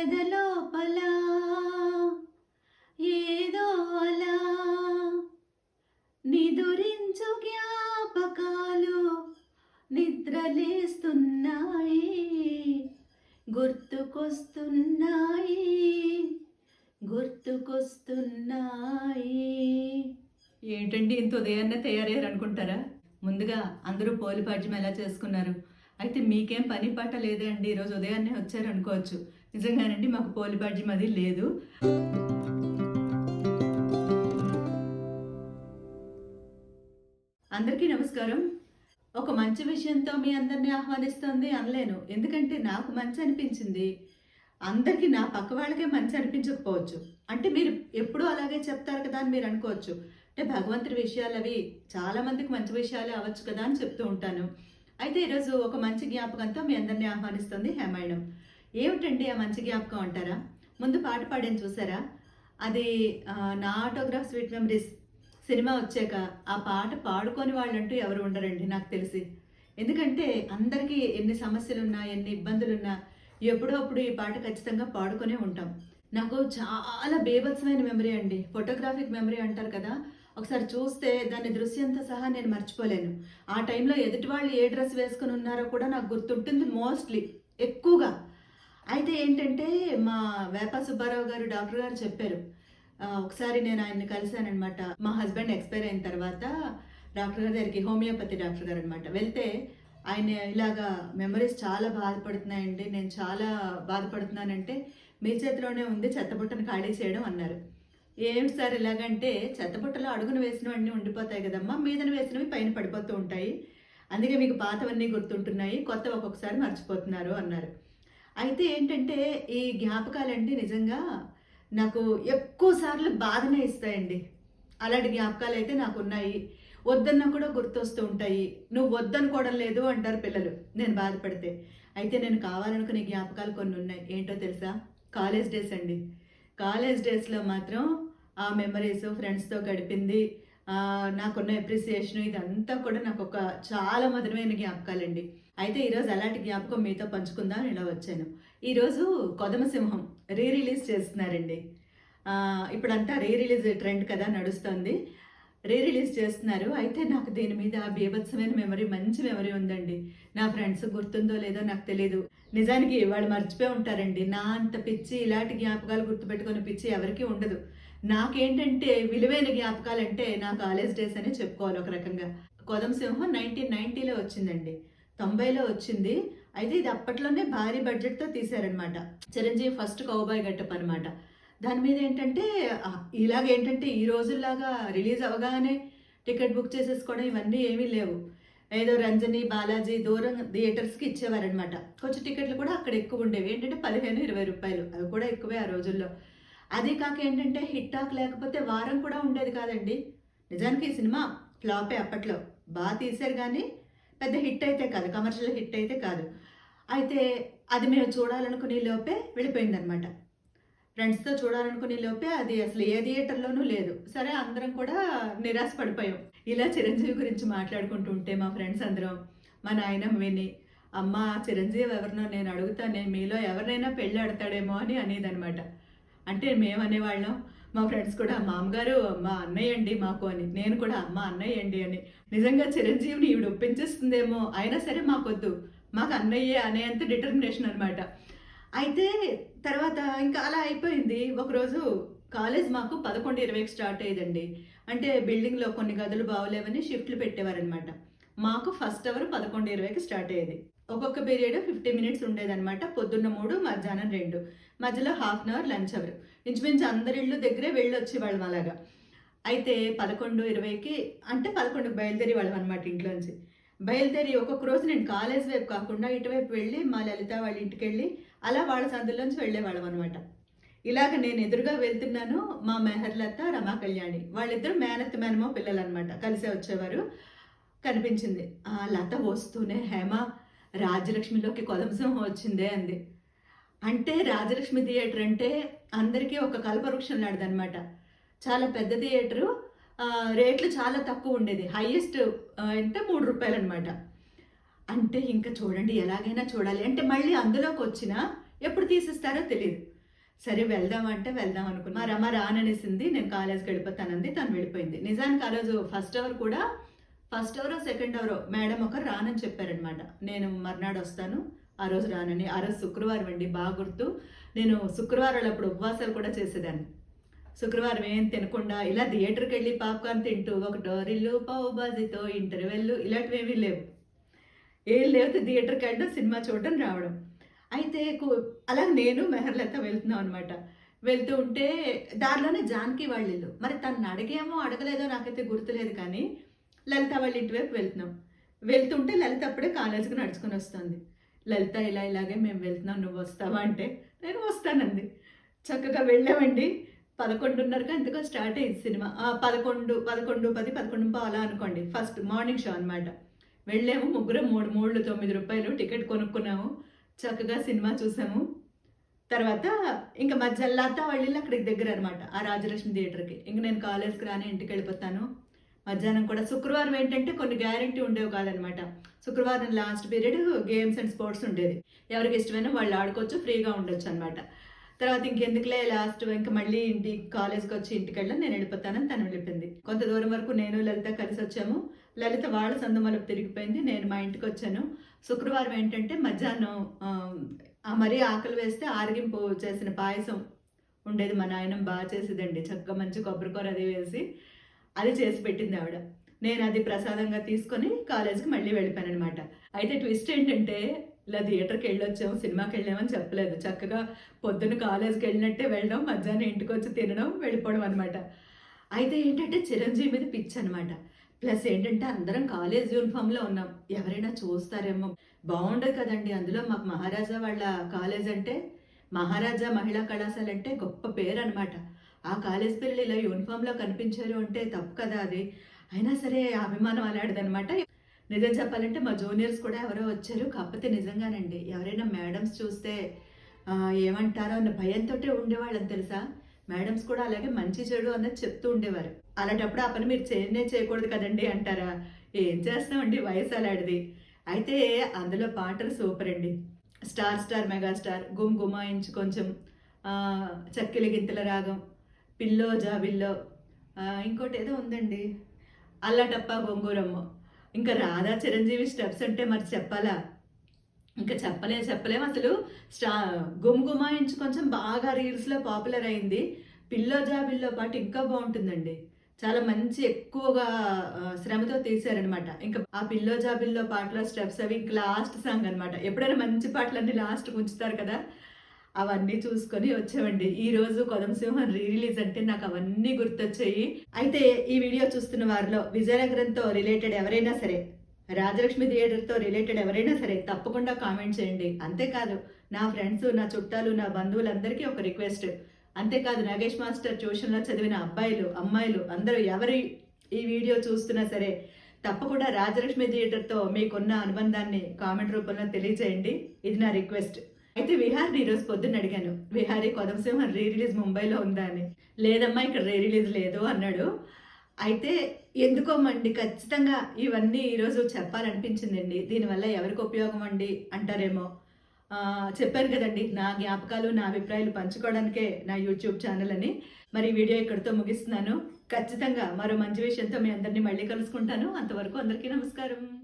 ఎదలోపల ఏదో అలా. నిదురించు జ్ఞాపకాలు నిద్రలేస్తున్నాయి గుర్తుకొస్తున్నాయి గుర్తుకొస్తున్నాయి. ఏంటండి ఇంత ఉదయాన్నే తయారయ్యారు అనుకుంటారా ముందుగా అందరూ పోలిపాడ్యం ఎలా చేసుకున్నారు? అయితే మీకేం పని పాట లేదే అండి. ఈరోజు ఉదయాన్నే వచ్చారు అనుకోవచ్చు నిజంగానండి మాకు పోలి పోలిపాడ్యం అది లేదు. అందరికీ నమస్కారం. ఒక మంచి విషయంతో మీ అందరినీ ఆహ్వానిస్తుంది అనలేను. ఎందుకంటే నాకు మంచి అనిపించింది. అందరికీ నా పక్క వాళ్ళకే మంచి అనిపించకపోవచ్చు. అంటే మీరు ఎప్పుడూ అలాగే చెప్తారు కదా అని మీరు అనుకోవచ్చు. అంటే భగవంతుడి విషయాలు అవి చాలా మందికి మంచి విషయాలే అవ్వచ్చు కదా అని చెప్తూ ఉంటాను. అయితే ఈరోజు ఒక మంచి జ్ఞాపకంతో మీ అందరినీ ఆహ్వానిస్తుంది హేమాయణం. ఏమిటండి ఆ మంచి జ్ఞాపకం అంటారా? ముందు పాట పాడాను చూసారా? అది నా ఆటోగ్రాఫ్ స్వీట్ మెమరీస్ సినిమా వచ్చాక ఆ పాట పాడుకొని వాళ్ళంటూ ఎవరు ఉండరండి నాకు తెలిసి. ఎందుకంటే అందరికీ ఎన్ని సమస్యలున్నా ఎన్ని ఇబ్బందులున్నా ఎప్పుడో అప్పుడు ఈ పాట ఖచ్చితంగా పాడుకొనే ఉంటాం. నాకు చాలా బేభత్సమైన మెమరీ అండి. ఫోటోగ్రాఫిక్ మెమరీ అంటారు కదా. ఒకసారి చూస్తే దాని దృశ్యంతో సహా నేను మర్చిపోలేను. ఆ టైంలో ఎదుటి వాళ్ళు ఏ డ్రెస్ వేసుకుని ఉన్నారో కూడా నాకు గుర్తుంటుంది మోస్ట్లీ. ఎక్కువగా. అయితే ఏంటంటే మా వేప సుబ్బారావు గారు డాక్టర్ గారు చెప్పారు. ఒకసారి నేను ఆయన్ని కలిశానమాట మా హస్బెండ్ ఎక్స్పైర్ అయిన తర్వాత డాక్టర్ గారి దగ్గరికి హోమియోపతి డాక్టర్ గారు అనమాట వెళ్తే ఆయన ఇలాగా మెమరీస్ చాలా బాధపడుతున్నాయండి. నేను చాలా బాధపడుతున్నానంటే మీ చేతిలోనే ఉంది చెత్తబుట్టను ఖాళీ చేయడం అన్నారు. ఏమిటి సార్ ఇలాగంటే చెత్తబుట్టలో అడుగును వేసినవన్నీ ఉండిపోతాయి కదమ్మా మీదన వేసినవి పైన పడిపోతూ ఉంటాయి. అందుకే మీకు పాతవన్నీ గుర్తుంటున్నాయి కొత్త ఒక్కొక్కసారి మర్చిపోతున్నారు అన్నారు. అయితే ఏంటంటే ఈ జ్ఞాపకాలండి నిజంగా నాకు ఎక్కువసార్లు బాధనే ఇస్తాయండి. అలాంటి జ్ఞాపకాలు అయితే నాకు ఉన్నాయి వద్దన్నా కూడా గుర్తొస్తూ ఉంటాయి. నువ్వు వద్దనుకోవడం లేదు అంటారు పిల్లలు నేను బాధపడితే. అయితే నేను కావాలనుకునే జ్ఞాపకాలు కొన్ని ఉన్నాయి. ఏంటో తెలుసా? కాలేజ్ డేస్ అండి. కాలేజ్ డేస్లో మాత్రం ఆ మెమరీస్ ఫ్రెండ్స్తో గడిపింది నాకున్న అప్రిసియేషన్ ఇదంతా కూడా నాకు ఒక చాలా మధురమైన జ్ఞాపకాలండి. అయితే ఈరోజు అలాంటి జ్ఞాపకం మీతో పంచుకుందాం ఇలా వచ్చాను. ఈరోజు కొదమసింహం రీ రిలీజ్ చేస్తున్నారండి. ఇప్పుడంతా రీ రిలీజ్ ట్రెండ్ కదా నడుస్తుంది. రీ రిలీజ్ చేస్తున్నారు. అయితే నాకు దీని మీద బీభత్సమైన మెమరీ మంచి మెమరీ ఉందండి. నా ఫ్రెండ్స్ గుర్తుందో లేదో నాకు తెలియదు నిజానికి వాళ్ళు మర్చిపోయి ఉంటారండి. నా అంత పిచ్చి ఇలాంటి జ్ఞాపకాలు గుర్తుపెట్టుకునే పిచ్చి ఎవరికీ ఉండదు. నాకేంటంటే విలువైన జ్ఞాపకాలు అంటే నా కాలేజ్ డేస్ అనే చెప్పుకోవాలి ఒక రకంగా. కొదం సింహం నైన్టీన్ నైన్టీలో వచ్చిందండి. తొంభైలో వచ్చింది. అయితే ఇది అప్పట్లోనే భారీ బడ్జెట్తో తీశారనమాట చిరంజీవి ఫస్ట్ కౌబాయ్ గట్టప్ అనమాట దాని మీద ఏంటంటే ఇలాగేంటంటే ఈ రోజుల్లాగా రిలీజ్ అవగానే టికెట్ బుక్ చేసేసుకోవడం ఇవన్నీ ఏమీ లేవు. ఏదో రంజని బాలాజీ దూరం థియేటర్స్కి ఇచ్చేవారనమాట కొంచెం టికెట్లు కూడా అక్కడ ఎక్కువ ఉండేవి. ఏంటంటే పదిహేను ఇరవై రూపాయలు. అవి కూడా ఎక్కువే ఆ రోజుల్లో. అదే కాక ఏంటంటే హిట్ టాక్ లేకపోతే వారం కూడా ఉండేది కాదండి. నిజానికి ఈ సినిమా ఫ్లాపే అప్పట్లో. బాగా తీశారు కానీ పెద్ద హిట్ అయితే కాదు కమర్షియల్ హిట్ అయితే కాదు. అయితే అది మేము చూడాలనుకునే లోపే వెళ్ళిపోయిందనమాట ఫ్రెండ్స్తో చూడాలనుకునే లోపే అది అసలు ఏ థియేటర్లోనూ లేదు. సరే అందరం కూడా నిరాశ పడిపోయాం. ఇలా చిరంజీవి గురించి మాట్లాడుకుంటూ ఉంటే మా ఫ్రెండ్స్ అందరం మా నాయనమ్మ విని అమ్మ చిరంజీవి ఎవరినో నేను అడుగుతా నేను మీలో ఎవరినైనా పెళ్ళి ఆడతాడేమో అని అనేదనమాట అంటే మేమనేవాళ్ళం. మా ఫ్రెండ్స్ కూడా మామగారు మా అన్నయ్య అండి మాకు అని. నేను కూడా అమ్మ అన్నయ్య అండి అని. నిజంగా చిరంజీవిని ఈవిడ ఒప్పించేస్తుందేమో అయినా సరే మాకొద్దు. మాకు అన్నయ్యే అనేంత డిటర్మినేషన్ అనమాట అయితే తర్వాత ఇంకా అలా అయిపోయింది. ఒకరోజు కాలేజ్ మాకు పదకొండు ఇరవైకి స్టార్ట్ అయ్యేదండి. అంటే బిల్డింగ్లో కొన్ని గదులు బాగోలేవని షిఫ్ట్లు పెట్టేవారనమాట మాకు ఫస్ట్ అవర్ పదకొండు ఇరవైకి స్టార్ట్ అయ్యేది. ఒక్కొక్క పీరియడ్ ఫిఫ్టీ మినిట్స్ ఉండేదన్నమాట పొద్దున్న మూడు మధ్యాహ్నం రెండు. మధ్యలో half an hour lunch hour. ఇంచుమించు అందరి ఇళ్ళు దగ్గరే వెళ్ళి వచ్చేవాళ్ళం అలాగా. అయితే పదకొండు ఇరవైకి అంటే పదకొండుకి బయలుదేరి వాళ్ళం అనమాట ఇంట్లోంచి. బయలుదేరి ఒక్కొక్క రోజు నేను కాలేజ్ వైపు కాకుండా ఇటువైపు వెళ్ళి మా లలిత వాళ్ళ ఇంటికి వెళ్ళి అలా వాళ్ళ సందులోంచి వెళ్ళేవాళ్ళం అనమాట ఇలాగ నేను ఎదురుగా వెళ్తున్నాను మా మెహర్లత రమా కళ్యాణి. వాళ్ళిద్దరు మేనత్ మేనమో పిల్లలు అనమాట కలిసే వచ్చేవారు. కనిపించింది. ఆ లత వస్తూనే హేమ రాజలక్ష్మిలోకి కొదంసింహం వచ్చిందే అంది. అంటే రాజలక్ష్మి థియేటర్ అంటే అందరికీ ఒక కల్పవృక్షం లాంటిదన్నమాట. చాలా పెద్ద థియేటరు రేట్లు చాలా తక్కువ ఉండేది. హైయెస్ట్ అంటే మూడు రూపాయలు అనమాట అంటే ఇంకా చూడండి ఎలాగైనా చూడాలి. అంటే మళ్ళీ అందులోకి వచ్చిన ఎప్పుడు తీసిస్తారో తెలియదు సరే వెళ్దాం అంటే వెళ్దాం అనుకున్నా. మా రమ రాననేసింది నేను కాలేజ్కి వెళ్ళిపోతానంది తను వెళ్ళిపోయింది. నిజానికి ఆ రోజు ఫస్ట్ అవర్ కూడా ఫస్ట్ అవరో సెకండ్ అవరో మేడం ఒకరు రానని చెప్పారనమాట నేను మర్నాడు వస్తాను ఆ రోజు రానని. ఆ రోజు శుక్రవారం అండి బాగా గుర్తు. నేను శుక్రవారాలు అప్పుడు ఉపవాసాలు కూడా చేసేదాన్ని. శుక్రవారం ఏం తినకుండా ఇలా థియేటర్కి వెళ్ళి పాప్కార్న్ తింటూ ఒక డోరిల్లు పావు బాజీతో ఇంటర్వెల్ ఇలాంటివి ఏమీ లేవు. ఏం లేకపోతే థియేటర్కి వెళ్ళడం సినిమా చూడడం రావడం. అయితే అలా నేను మెహర్లత వెళ్తున్నాం అనమాట వెళ్తూ ఉంటే దారిలోనే జానకి వాళ్ళు ఇల్లు మరి తను అడిగేమో అడగలేదో నాకైతే గుర్తులేదు కానీ లలిత వాళ్ళ ఇంటి వైపు వెళ్తున్నాం. వెళ్తుంటే లలిత అప్పుడే కాలేజీకి నడుచుకుని వస్తుంది. లలిత ఇలా ఇలాగే మేము వెళ్తున్నాం నువ్వు వస్తావా అంటే నేను వస్తానంది. చక్కగా వెళ్ళామండి. పదకొండున్నరగా ఎంతకో స్టార్ట్ అయింది సినిమా. పదకొండు పదకొండు పది పదకొండు పావు అలా అనుకోండి. ఫస్ట్ మార్నింగ్ షో అనమాట వెళ్ళాము ముగ్గురం మూడు మూడు తొమ్మిది రూపాయలు టికెట్ కొనుక్కున్నాము. చక్కగా సినిమా చూసాము. తర్వాత ఇంకా మధ్య లత వాళ్ళు అక్కడికి దగ్గర అనమాట ఆ రాజలక్ష్మి థియేటర్కి. ఇంక నేను కాలేజ్కి రాని ఇంటికి వెళ్ళిపోతాను. మధ్యాహ్నం కూడా. శుక్రవారం ఏంటంటే కొన్ని గ్యారంటీ ఉండేవి కాదనమాట. శుక్రవారం last period games and sports ఉండేది. ఎవరికి ఇష్టమైనా వాళ్ళు ఆడుకోవచ్చు ఫ్రీగా ఉండొచ్చు అనమాట. తర్వాత ఇంకెందుకులే లాస్ట్ ఇంకా మళ్ళీ ఇంటి కాలేజ్కి వచ్చి ఇంటికి వెళ్ళాను నేను వెళ్ళిపోతానని తను వెళ్ళిపోయింది. కొంత దూరం వరకు నేను లలిత కలిసి వచ్చాము. లలిత వాళ్ళ సందుమలకు తిరిగిపోయింది. నేను మా ఇంటికి వచ్చాను. శుక్రవారం ఏంటంటే మధ్యాహ్నం ఆ మరీ ఆకలి వేస్తే ఆరగింపు చేసిన పాయసం ఉండేది. మా నాయనం బాగా చేసేదండి. చక్కగా మంచి కొబ్బరికూర అది వేసి అది చేసి పెట్టింది ఆవిడ. నేను అది ప్రసాదంగా తీసుకొని కాలేజ్కి మళ్ళీ వెళ్ళిపోయాను అనమాట అయితే ట్విస్ట్ ఏంటంటే ఇలా థియేటర్కి వెళ్ళొచ్చాము సినిమాకి వెళ్ళామని చెప్పలేదు. చక్కగా పొద్దున్న కాలేజ్కి వెళ్ళినట్టే వెళ్ళడం మధ్యాహ్నం ఇంటికి వచ్చి తినడం వెళ్ళిపోవడం అనమాట అయితే ఏంటంటే చిరంజీవి మీద పిచ్ అనమాట ప్లస్ ఏంటంటే అందరం కాలేజ్ యూనిఫామ్లో ఉన్నాం. ఎవరైనా చూస్తారేమో. బాగుండదు కదండి. అందులో మాకు మహారాజా వాళ్ళ కాలేజ్ అంటే మహారాజా మహిళా కళాశాల అంటే గొప్ప పేరు అనమాట ఆ కాలేజ్ పిల్లలు ఇలా యూనిఫామ్లో కనిపించారు అంటే తప్పు కదా అది. అయినా సరే అభిమానం అలాడదనమాట నిజం చెప్పాలంటే మా జూనియర్స్ కూడా ఎవరో వచ్చారు. కాకపోతే నిజంగానండి ఎవరైనా మేడమ్స్ చూస్తే ఏమంటారో అన్న భయంతో ఉండేవాళ్ళని తెలుసా? మేడమ్స్ కూడా అలాగే మంచి చెడు అన్నది చెప్తూ ఉండేవారు. అలాంటప్పుడు ఆ పని మీరు చేయనే చేయకూడదు కదండి అంటారా? ఏం చేస్తామండి వయసు అలాంటిది. అయితే అందులో పాటలు సూపర్ అండి. స్టార్ స్టార్ మెగాస్టార్ గుమ్ గుమాయించు కొంచెం ఆ, చక్కెల గింతల రాగం పిల్లో జాబిల్లో ఇంకోటి ఏదో ఉందండి. అల్లటప్ప గొంగూరమ్మ. ఇంకా రాధా చిరంజీవి స్టెప్స్ అంటే మరి చెప్పాలా? ఇంకా చెప్పలే చెప్పలేం. అసలు స్టా గుమ్ గుమాయించి కొంచెం బాగా రీల్స్లో పాపులర్ అయింది. పిల్లో జాబిల్లో పాటు ఇంకా బాగుంటుందండి. చాలా మంచి ఎక్కువగా శ్రమతో తీశారనమాట. ఇంకా ఆ పిల్లో జాబిల్లో పాటలో స్టెప్స్ అవి ఇంకా లాస్ట్ సాంగ్ అనమాట ఎప్పుడైనా మంచి పాటలన్నీ లాస్ట్ ఉంచుతారు కదా? అవన్నీ చూసుకొని వచ్చామండి. ఈ రోజు కొదం రీ రిలీజ్ అంటే నాకు అవన్నీ గుర్తొచ్చాయి. అయితే ఈ వీడియో చూస్తున్న వారిలో విజయనగరంతో రిలేటెడ్ ఎవరైనా సరే రాజలక్ష్మి థియేటర్తో రిలేటెడ్ ఎవరైనా సరే తప్పకుండా కామెంట్ చేయండి. అంతేకాదు నా ఫ్రెండ్స్ నా చుట్టాలు నా బంధువులందరికీ ఒక రిక్వెస్ట్. అంతేకాదు నాగేష్ మాస్టర్ ట్యూషన్లో చదివిన అబ్బాయిలు అమ్మాయిలు అందరూ ఎవరు ఈ వీడియో చూస్తున్నా సరే తప్పకుండా రాజలక్ష్మి థియేటర్తో మీకున్న అనుబంధాన్ని కామెంట్ రూపంలో తెలియజేయండి. ఇది నా రిక్వెస్ట్. అయితే విహార్ని ఈరోజు పొద్దున్న అడిగాను విహారీ కొదంసింహ రీ రిలీజ్ ముంబైలో ఉందా అని. లేదమ్మా ఇక్కడ రీ రిలీజ్ లేదు అన్నాడు. అయితే ఎందుకోమండి ఖచ్చితంగా ఇవన్నీ ఈరోజు చెప్పాలనిపించిందండి. దీనివల్ల ఎవరికి ఉపయోగం అండి? అంటారేమో. చెప్పాను కదండి నా జ్ఞాపకాలు నా అభిప్రాయాలు పంచుకోవడానికే నా యూట్యూబ్ ఛానల్ అని. మరి ఈ వీడియో ఇక్కడితో ముగిస్తున్నాను. ఖచ్చితంగా మరో మంచి విషయంతో మీ అందరినీ మళ్ళీ కలుసుకుంటాను. అంతవరకు అందరికీ నమస్కారం.